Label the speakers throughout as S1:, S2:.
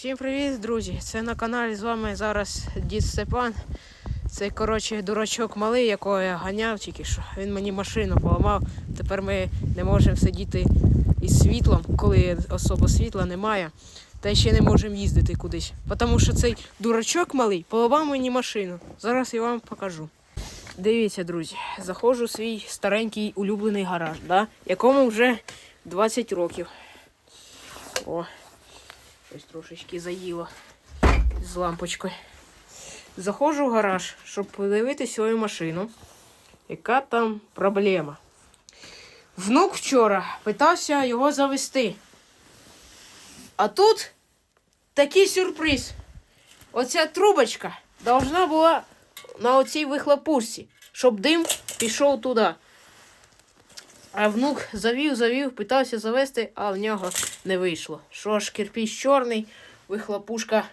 S1: Всім привіт, друзі! Це на каналі з вами зараз дід Степан. Це, коротше, дурачок малий, якого я ганяв тільки що. Він мені машину поламав. Тепер ми не можемо сидіти із світлом, коли особо світла немає. Та ще не можемо їздити кудись. Тому що цей дурачок малий поламав мені машину. Зараз я вам покажу. Дивіться, друзі, заходжу в свій старенький улюблений гараж, да? якому вже 20 років. О, ось трошечки заїло з лампочкою. Заходжу в гараж, щоб подивитися свою машину. Яка там проблема? Внук вчора питався його завести. А тут такий сюрприз. Оця трубочка должна була на оцій вихлопушці, щоб дим пішов туди. А внук завів, завів, питався завести, а в нього не вийшло. Що ж, кирпіч чорний, вихлопушка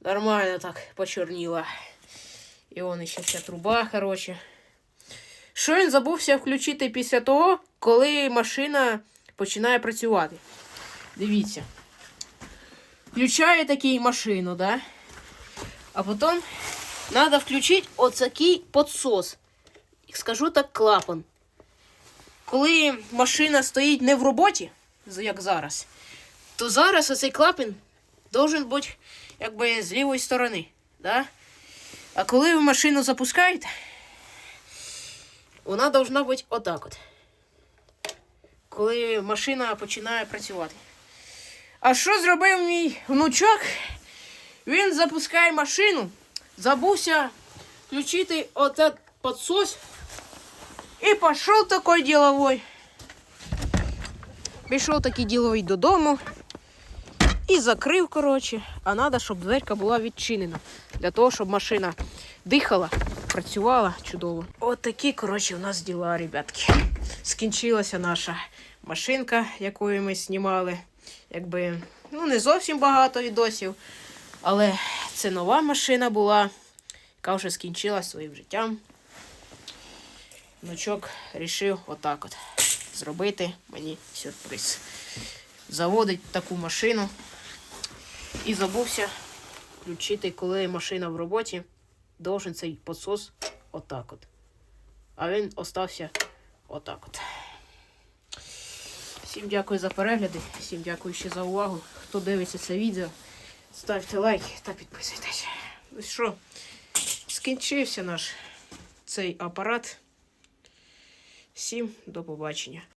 S1: нормально так почорніла. І он ще ця труба, коротше. Що він забувся включити після того, коли машина починає працювати? Дивіться. Включає такий машину, да? А потім треба включити оцякий підсос. Скажу так, клапан. Коли машина стоїть не в роботі, як зараз, то зараз оцей клапан должен бути якби з лівої сторони. Да? А коли ви машину запускаєте, вона должна бути отак от. Коли машина починає працювати. А що зробив мій внучок? Він запускає машину, забувся включити отет підсос і пішов такий діловий. Пішов такий діловий додому і закрив, коротше. А треба, щоб дверка була відчинена. Для того, щоб машина дихала, працювала чудово. От такі, коротше, у нас діла, ребятки. Скінчилася наша машинка, якою ми знімали. Якби, ну, не зовсім багато відосів. Але це нова машина була, яка вже скінчила своїм життям. Внучок рішив отак от зробити мені сюрприз. Заводить таку машину і забувся включити, коли машина в роботі, должен цей підсос отак от. А він остався отак от. Всім дякую за перегляди, всім дякую ще за увагу. Хто дивиться це відео, ставте лайки та підписуйтесь. Ну що, скінчився наш цей апарат. Всім до побачення.